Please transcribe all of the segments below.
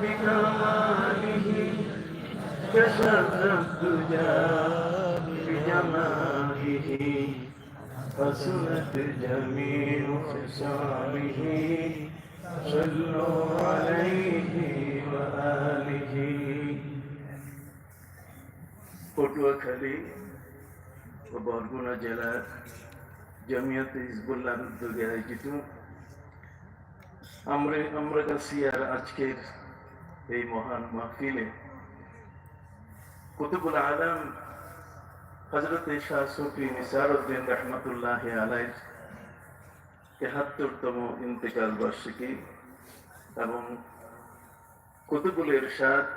بكماله كشف الدجى بجماله حسنت جميع خصاله صلوا عليه وآله পটুয়াখালী ও বরগুনা জেলার জমিয়ত হিজবুল্লাহ উদ্যোগে আয়োজিত আমরা আমরা কাছিয়ার আজকের এই মহান মাহফিলে। কুতুবুল আলম হজরত শাহ সুফি নিসার উদ্দিন রহমতুল্লাহ আলাইর তেহাত্তরতম ইন্তেকাল বার্ষিকী এবং কুতুবুল ইরশাদ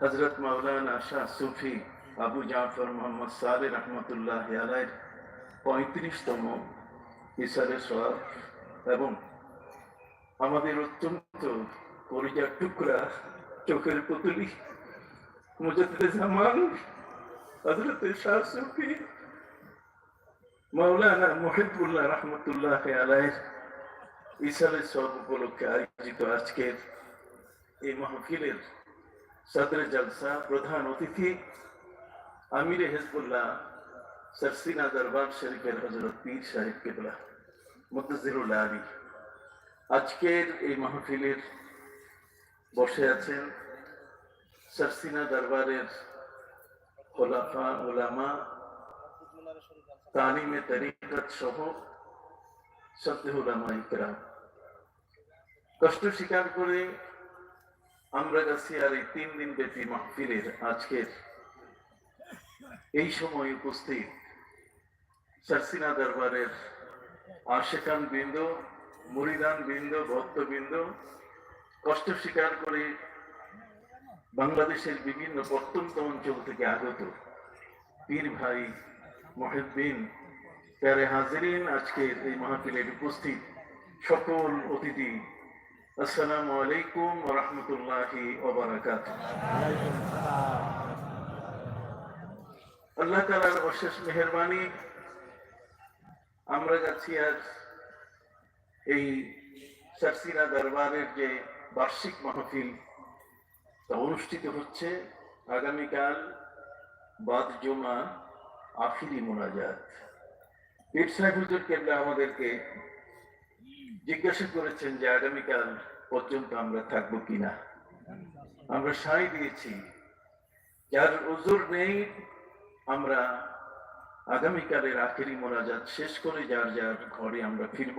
হজরত মাওলানা শাহ সুফি আবু জাফর মোহাম্মদ সালে রহমতুল্লাহ আলাইর পঁয়ত্রিশতম ইসারে সব এবং আমাদের অত্যন্ত পরিজার টুকরা চোখের পুতুলি হজরত মাওলানা মহিবুল্লাহ রহমতুল্লাহ ইসারের সব উপলক্ষে আয়োজিত আজকের এই মাহফিলের সদর জলসা প্রধান অতিথি আমিরে হেজবুল্লাহ সরসিনা দরবার শরীফের হজরত পীর সাহেব কেবলা মুতাজিরুল্লাহ আলী আজকের এই মাহফিলের বসে আছেন সরসিনা দরবারের খোলাফা ওলামা তালিমে তরিকত সহ সত্য ওলামা ইকরাম কষ্ট স্বীকার করে আমরা কাছে আর এই তিন দিন ব্যাপী মাহফিলের আজকের এই সময় উপস্থিত সারসিনা দরবারের আশেকান বৃন্দ মুরিদান বৃন্দ ভক্তবৃন্দ কষ্ট স্বীকার করে বাংলাদেশের বিভিন্ন প্রত্যন্ত অঞ্চল থেকে আগত পীর ভাই মহিদ্দিন প্যারে হাজিরিন, আজকের এই মাহফিলের উপস্থিত সকল অতিথি। আসসালামু আলাইকুম রহমতুল্লাহি ওবরাকাত আল্লাহ তালার অশেষ মেহরবানি। আমরা যাচ্ছি আজ এই সারসিনা দরবারের যে বার্ষিক মাহফিল তা অনুষ্ঠিত হচ্ছে আগামীকাল বাদ জমা আখিরি মোনাজাত। পীর হুজুর কেবলা আমাদেরকে জিজ্ঞাসা করেছেন যে আগামীকাল পর্যন্ত আমরা থাকব কিনা। আমরা সাই দিয়েছি, যার ওজোর নেই, আমরা আগামীকালের আখেরি মোনাজাত শেষ করে যার যার ঘরে আমরা ফিরব।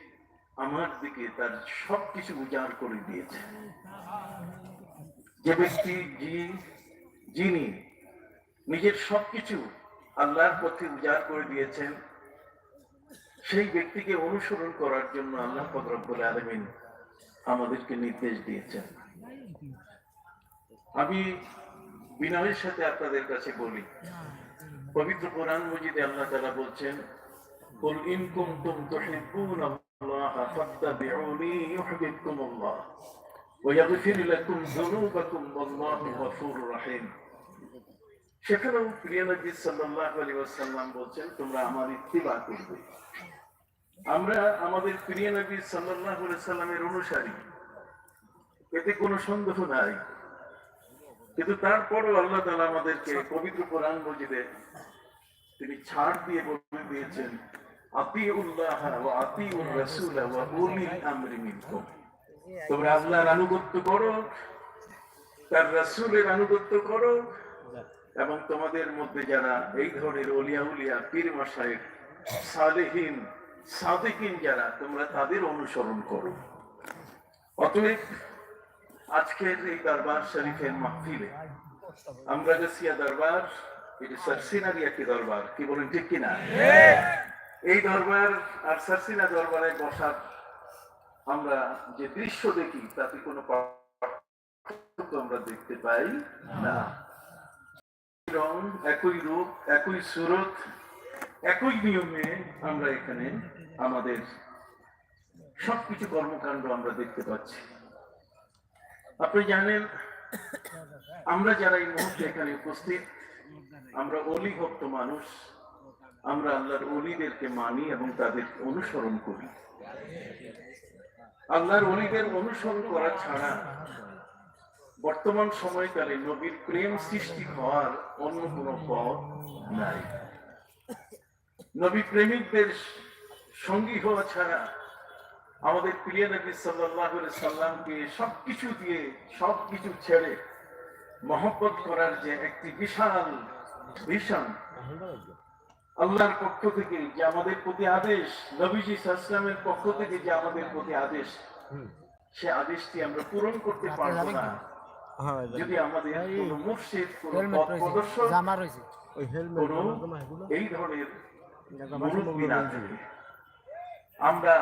আমার দিকে তার সবকিছু উজাড় করে দিয়েছে যে ব্যক্তি যি- যিনি নিজের সবকিছু আল্লাহর পথে উজাড় করে দিয়েছেন সেই ব্যক্তিকে অনুসরণ করার জন্য আল্লাহ রব্বুল আলমিন আমাদেরকে নির্দেশ দিয়েছেন আমি বিনয়ের সাথে আপনাদের কাছে বলি পবিত্র কোরআন মজিদে আল্লাহ তাআলা বলছেন قل إن كنتم تحبون الله فاتبعوني يحببكم الله ويغفر لكم ذنوبكم والله غفور رحيم সেখানেও প্রিয় নবী সাল্লাল্লাহু আলাইহি ওয়াসাল্লাম বলছেন তোমরা আমার ইত্তিবা করবে আমরা আমাদের প্রিয় নবী সাল্লাল্লাহু আলাইহি সাল্লামের অনুসারী এতে কোনো সন্দেহ নাই কিন্তু তারপরও আল্লাহ তাআলা আমাদেরকে পবিত্র কোরআন মজিদে তিনি ছাড় দিয়ে বলে দিয়েছেন আতিউল্লাহ ওয়া আতিউর রাসূল ওয়া উলিল আমরি মিনকুম। তোমরা আল্লাহর আনুগত্য করো তার রাসূলের আনুগত্য করো এবং তোমাদের মধ্যে যারা এই ধরনের অলিয়া উলিয়া পীর সালেহীন সাদিকিন যারা তোমরা তাদের অনুসরণ করো। অতএব আজকের এই দরবার শরীফের মাহফিলে আমরা গেছিয়া দরবার এটি সারসিনারি একটি দরবার কি বলেন ঠিক কিনা? এই দরবার আর সারসিনা দরবারে বসার আমরা যে দৃশ্য দেখি, তাতে কোনো আমরা দেখতে পাই না। রং একই রূপ, একই সুরত, একই নিয়মে আমরা এখানে আমাদের সবকিছু কর্মকাণ্ড আমরা দেখতে পাচ্ছি। আপনি জানেন, আমরা যারা এই মুহূর্তে এখানে উপস্থিত, আমরা অলিভক্ত মানুষ। আমরা আল্লাহর অলিদেরকে মানি এবং তাদের অনুসরণ করি। আল্লাহর অলিদের অনুসরণ করা ছাড়া বর্তমান সময়কালে নবীর প্রেম সৃষ্টি হওয়ার অন্য কোনো পথ নাই। নবী প্রেমিকদের সঙ্গী হওয়া ছাড়া আমাদের প্রিয় নবী সাল্লাহ সাল্লামকে সবকিছু দিয়ে, সবকিছু ছেড়ে মহব্বত করার যে একটি বিশাল ভীষণ আল্লাহর পক্ষ থেকে যে আমাদের প্রতি আদেশ নবীজি সাল্লামের পক্ষ থেকে যে আমাদের প্রতি আদেশ সে আদেশটি আমরা পূরণ করতে পারব না। যদি আমাদের কোনো মুর্শিদ কোনো পথ প্রদর্শক কোনো এই ধরনের মুরব্বী না থাকে। আমরা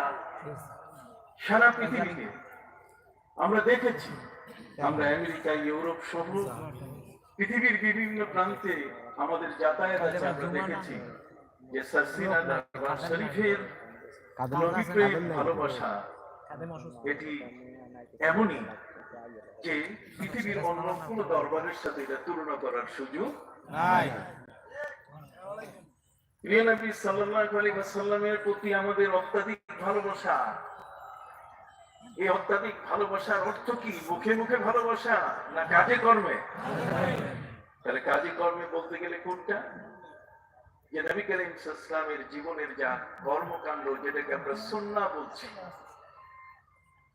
সারা পৃথিবীতে আমরা দেখেছি আমরা আমেরিকা ইউরোপ সহ পৃথিবীর বিভিন্ন প্রান্তে আমাদের যাতায়াত আছে আমরা দেখেছি। যে সাসিনা দরবার শরীফের নবী ভালোবাসা। এটি এমনই যে পৃথিবীর অন্য কোনো দরবারের সাথে এটা তুলনা করার সুযোগ নাই। প্রিয় নবী সাল্লাল্লাহু আলাইহি ওয়াসাল্লামের প্রতি আমাদের অত্যাধিক ভালোবাসা। এই অত্যাধিক ভালোবাসার অর্থ কি? মুখে মুখে ভালোবাসা না কাজে কর্মে? তাহলে কাজে কর্মে বলতে গেলে কোনটা? যে নবী করিম ইসলামের জীবনের যা কর্মকাণ্ড যেটাকে আমরা সুন্নাহ বলছি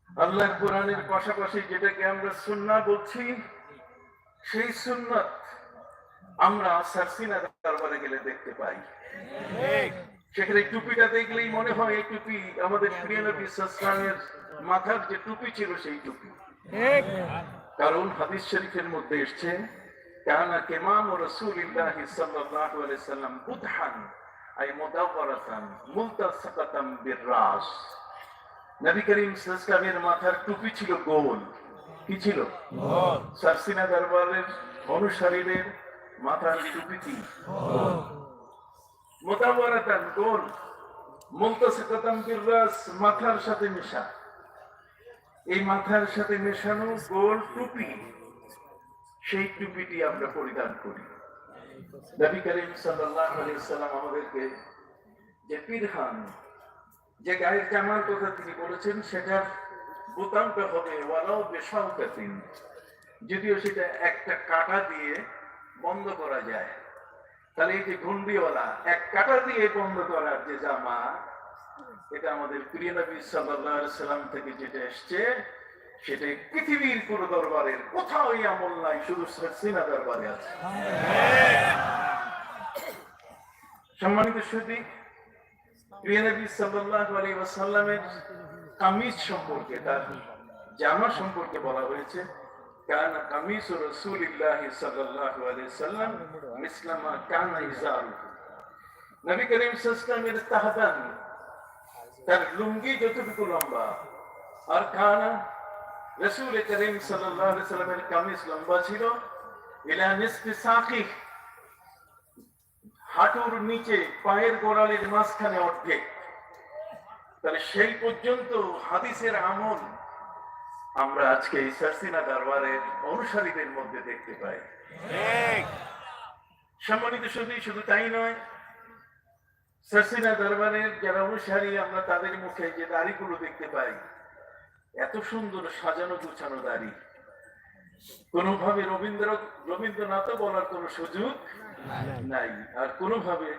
আল্লাহর কোরআনের পাশাপাশি যেটাকে আমরা সুন্নাহ বলছি সেই সুন্নাত আমরা সারসিনা দরবারে গেলে দেখতে পাই। সেখানে টুপিটা দেখলেই মনে হয় এই টুপি আমাদের প্রিয় নবী ইসলামের মাথার যে টুপি ছিল সেই টুপি। কারণ হাদিস শরীফের মধ্যে এসছে আলাইহি সাল্লাম বুদহান আই মুদাওয়ারাতান মুলতাসাকাতাম বিররাস নবী করিম সাল্লাল্লাহু মাথার টুপি ছিল গোল। কি ছিল? সারসিনা দরবারের অনুসারীদের মাথার টুপি কি? মোতাবারাতান গোল বিররাস মাথার সাথে মেশা। এই মাথার সাথে মেশানো গোল টুপি সেই টুপিটি আমরা পরিধান করি। নবী করিম সাল্লাম আমাদেরকে যে পিরহান যে গায়ের জামার কথা তিনি বলেছেন, সেটার বোতামটা হবে ওয়ালাও বেশাউকাতিন যদিও সেটা একটা কাটা দিয়ে বন্ধ করা যায়। তাহলে এই যে ঘুন্ডিওয়ালা এক কাটা দিয়ে বন্ধ করার যে জামা, এটা আমাদের প্রিয় নবী আলাইহি সাল্লাম থেকে যেটা এসছে সেটা পৃথিবীর কোন দরবারের কোথাও আমল নাই, শুধু সিনা দরবারে আছে। সম্মানিত সুদী প্রিয় নবী সাল্লাল্লাহু আলাইহি ওয়াসাল্লামের কামিজ সম্পর্কে, তার জামা সম্পর্কে বলা হয়েছে, কানা কামিজ রাসূলিল্লাহ সাল্লাল্লাহু আলাইহি সাল্লাম মিসলামা কানা ইজারু নবী করিম আলাইহি তাহাদান, তার লুঙ্গি যতটুকু লম্বা, আর কানা রসুল করিম সাল্লাল্লাহু আলাইহি সাল্লামের কামিজ লম্বা ছিল। ইলা নিসফি সাকিহ হাঁটুর নিচে পায়ের গোড়ালির মাঝখানে অর্ধেক। তাহলে সেই পর্যন্ত হাদিসের আমল আমরা আজকে এই সারসিনা দরবারের অনুসারীদের মধ্যে দেখতে পাই। সম্মানিত শুধু শুধু তাই নয় সারসিনা দরবারের যারা অনুসারী আমরা তাদের মুখে যে দাড়িগুলো দেখতে পাই এত সুন্দর সাজানো গুছানো দাড়ি। কোনোভাবে রবীন্দ্র রবীন্দ্রনাথ বলার কোনো সুযোগ নাই। আর কোনোভাবে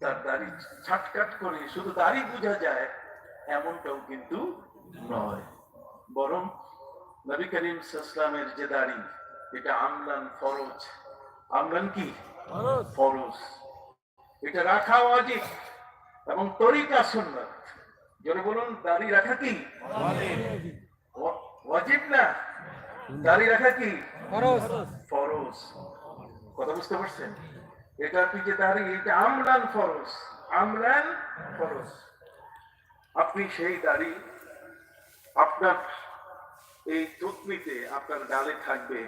তার দাড়ি ছাটকাট করে শুধু দাড়ি বোঝা যায় এমনটাও কিন্তু নয়। বরং নবী করিম ইসলামের যে দাড়ি এটা আমলান ফরজ। আমলান কি? ফরজ। এটা রাখা অজিব এবং তরিকা সুন্নত। জোরে বলুন দাড়ি রাখা কি? ওয়াজিব না? দাড়ি রাখা কি? ফরজ। কথা বুঝতে পারছেন? এটা আপনি যে দাড়ি এটা আমলান ফরজ। আমলান ফরজ। আপনি সেই দাড়ি আপনার এই থুতনিতে আপনার ডালে থাকবে।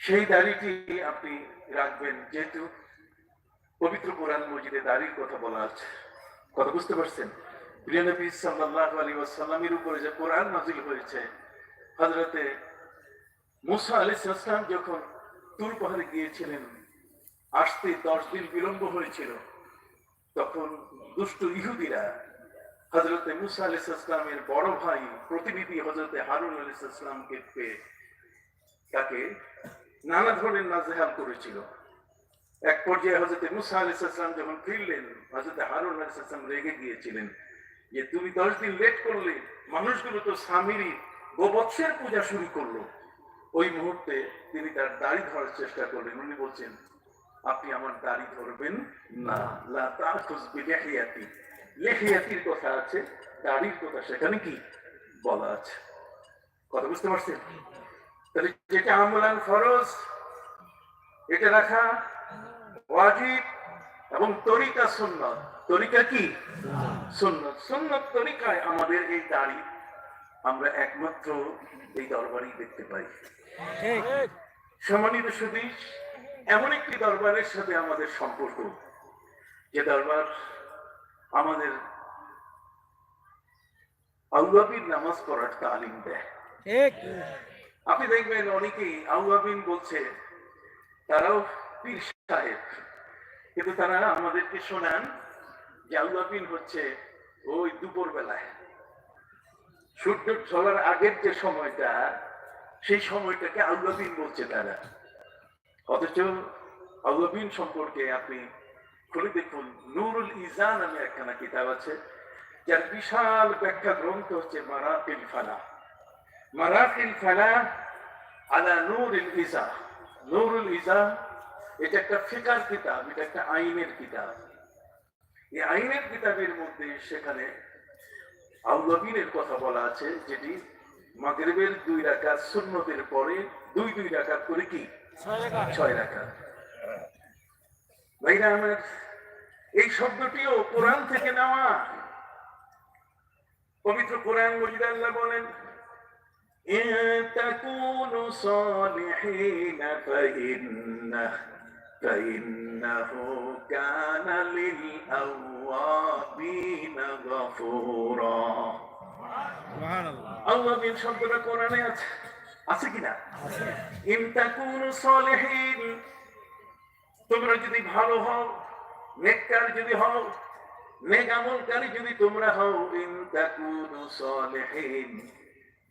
সেই দাড়িটি আপনি রাখবেন। যেহেতু পবিত্র কোরআন মসজিদে দাড়ির কথা বলা আছে। কথা বুঝতে পারছেন? প্রিয় নবী সাল্লাল্লাহু আলাইহি ওয়াসাল্লামের উপরে যে কোরআন নাজিল হয়েছে, হযরতে মুসা আলাইহিস সালাম যখন তুর পাহাড়ে গিয়েছিলেন, আসতে দশ দিন বিলম্ব হয়েছিল, তখন দুষ্ট ইহুদিরা হজরতে মুসা আলাইহিস সালামের বড় ভাই প্রতিনিধি হজরতে হারুন আলাইহিস সালামকে পেয়ে তাকে নানা ধরনের নাজেহাল করেছিল। এক পর্যায়ে হজরতে মুসা আলাইসাল্লাম যখন ফিরলেন হজরতে হারুন আলাইসাল্লাম রেগে গিয়েছিলেন। যে তুমি দশ দিন লেট করলে, মানুষগুলো তো স্বামীরই গোবৎসের পূজা শুরু করল। ওই মুহূর্তে তিনি তার দাড়ি ধরার চেষ্টা করলেন। উনি বলছেন, আপনি আমার দাড়ি ধরবেন না। কথা আছে, দাড়ির কথা সেখানে কি বলা আছে? কথা বুঝতে পারছেন? তাহলে যেটা আমলান ফরজ, এটা রাখা ওয়াজিব এবং তরিকা সুন্নত। তরিকা কি? সুন্নত। সুন্নত তরিকায় আমাদের এই দাড়ি আমরা একমাত্র এই দরবারই দেখতে পাই। সম্মানিত সুদীশ এমন একটি দরবারের সাথে আমাদের সম্পর্ক যে দরবার আমাদের আউয়াবির নামাজ পড়ার তালিম দেয়। আপনি দেখবেন অনেকেই আউয়াবিন বলছে তারাও পীর সাহেব কিন্তু তারা আমাদেরকে শোনান যে আউয়াবিন হচ্ছে ওই দুপুর বেলায় সূর্য চলার আগের যে সময়টা, সেই সময়টাকে আউয়াবিন বলছে তারা। অথচ আউয়াবিন সম্পর্কে আপনি খুলে দেখুন, নুরুল ইজা নামে একখানা কিতাব আছে, যার বিশাল ব্যাখ্যা গ্রন্থ হচ্ছে মারাকিল ফালা। মারাকিল ফালা আলা নুরুল ইজা নুরুল ইজা এটা একটা ফিকার কিতাব, এটা একটা আইনের কিতাব। এই আইনের কিতাবের মধ্যে সেখানে আউলবিনের কথা বলা আছে যেটি মাগরিবের দুই রাকাত সুন্নতের পরে দুই দুই রাকাত করে কি ছয় রাকাত ভাইরা আমার এই শব্দটিও কোরআন থেকে নেওয়া পবিত্র কোরআন মজিদ আল্লাহ বলেন إن تكونوا صالحين فإنه فإنه كان للأوابين غفورا সুবহানাল্লাহ আল্লাহ বিন শব্দটা কোরআনে আছে আছে কিনা ইন তাকুনু সালিহিন তোমরা যদি ভালো হও নেককার যদি হও নেক আমলকারী যদি তোমরা হও ইন তাকুনু সালিহিন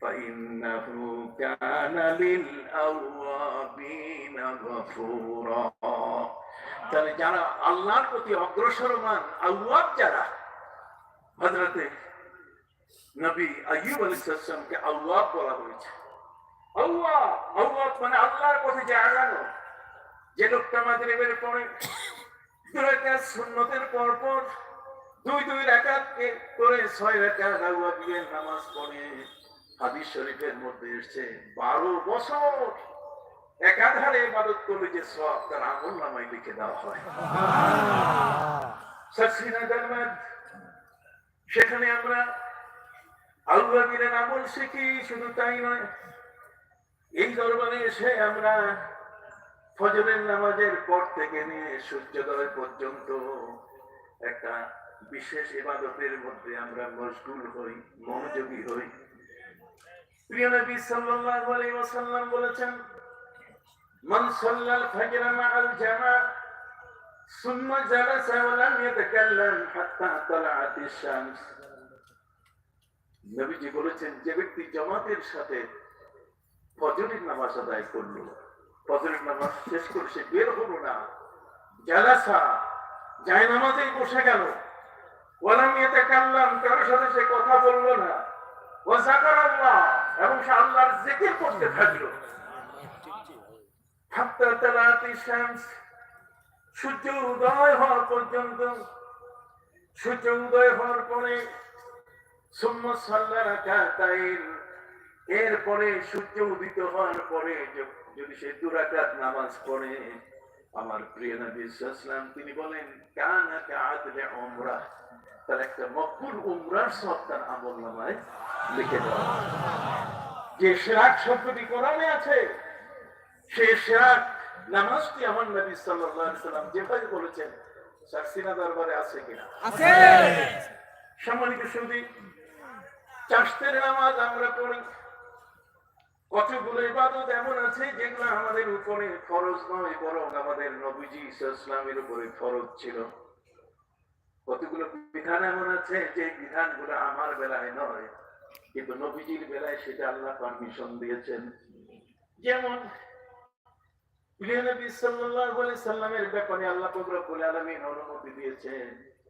فإنه كان للأوابين غفورا তাহলে যারা আল্লাহর প্রতি অগ্রসরমান আউয়াব যারা হযরতে নবী আইয়ুব আলাইহিসসালামকে আল্লাহ বলা হয়েছে আল্লাহ আল্লাহ মানে আল্লাহর পথে যে আগানো যে লোকটা আমাদের এবারে পড়ে দুই রাকাত সুন্নতের পর পর দুই দুই রাকাত করে ছয় রাকাত আউয়াবিয়ের নামাজ পড়ে হাদিস শরীফের মধ্যে এসেছে বারো বছর একাধারে ইবাদত করলে যে সব তার আমল নামায় লিখে দেওয়া হয়। সেখানে আমরা আল্লাহ মিলেন আমল শিখি শুধু তাই নয় এই দরবারে এসে আমরা ফজরের নামাজের পর থেকে নিয়ে সূর্যোদয় পর্যন্ত একটা বিশেষ ইবাদতের মধ্যে আমরা মশগুল হই মনোযোগী হই। বলেছেন যে ব্যক্তি জমাতের সাথে ফজরের নামাজ আদায় করল, ফজরের নামাজ শেষ করে সে বের হলো না, জালাসা যাই নামাজেই বসে গেল। ওয়ালাম ইয়াতাকাল্লাম কারোর সাথে সে কথা বলল না। ওয়া যাকারাল্লাহ এবং সে আল্লাহর জিকির করতে থাকল। সূর্য উদয় হওয়ার পর্যন্ত, সূর্য উদয় হওয়ার পরে এরপরে সূর্য উদিত হওয়ার পরে যদি সে দুরাকাত নামাজ পড়ে, আমার প্রিয় নবী সাল্লাম তিনি বলেন, কানা কাআদলে উমরা। তার একটা মকবুল উমরার সব তার আমল নামায়। লিখে দেওয়া যে সেরাক শব্দটি কোরআনে আছে সে সেরাক নামাজটি আমার নবী সাল্লাম যেভাবে বলেছেন সাকসিনা দরবারে আছে কিনা? আছে। সম্মানিত সুদী চাষতের নামাজ আমরা পড়ি। কতগুলো ইবাদত এমন আছে যেগুলো আমাদের উপরে ফরজ নয় বরং আমাদের নবীজি ইসলামের উপরে ফরজ ছিল। কতগুলো বিধান এমন আছে যে বিধানগুলো আমার বেলায় নয় কিন্তু নবীজির বেলায় সেটা আল্লাহ পারমিশন দিয়েছেন। যেমন প্রিয় সাল্লামের ব্যাপারে আল্লাহ পাক রব্বুল আলামিন অনুমতি দিয়েছেন।